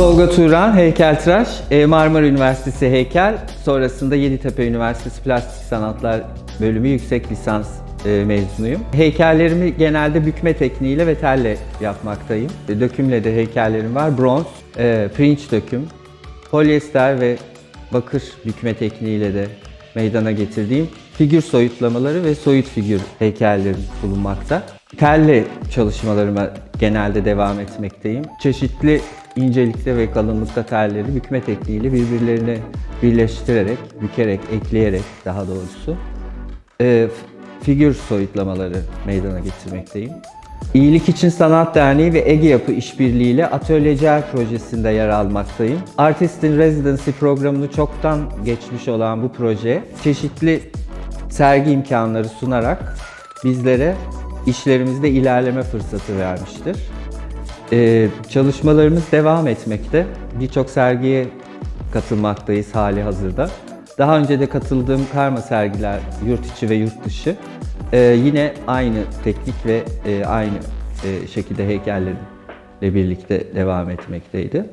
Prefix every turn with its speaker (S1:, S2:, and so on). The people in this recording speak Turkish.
S1: Tolga Turan, heykeltıraş, e, Marmara Üniversitesi heykel, sonrasında Yeditepe Üniversitesi Plastik Sanatlar Bölümü yüksek lisans e, mezunuyum. Heykellerimi genelde bükme tekniğiyle ve telle yapmaktayım. E, Dökümle de heykellerim var. Bronz, pirinç döküm, polyester ve bakır bükme tekniğiyle de meydana getirdiğim figür soyutlamaları ve soyut figür heykellerim bulunmakta. Telle çalışmalarıma genelde devam etmekteyim. Çeşitli incelikte ve kalınlıkta telleri bükme tekniğiyle birbirlerine birleştirerek, bükerek, ekleyerek daha doğrusu e, figür soyutlamaları meydana getirmekteyim. İyilik İçin Sanat Derneği ve Ege Yapı İşbirliği ile Atölyeciler projesinde yer almaktayım. Artist in Residency programını çoktan geçmiş olan bu proje çeşitli sergi imkanları sunarak bizlere işlerimizde ilerleme fırsatı vermiştir. Ee, çalışmalarımız devam etmekte. Birçok sergiye katılmaktayız hali hazırda. Daha önce de katıldığım karma sergiler yurt içi ve yurt dışı. Ee, yine aynı teknik ve e, aynı e, şekilde heykellerle birlikte devam etmekteydi.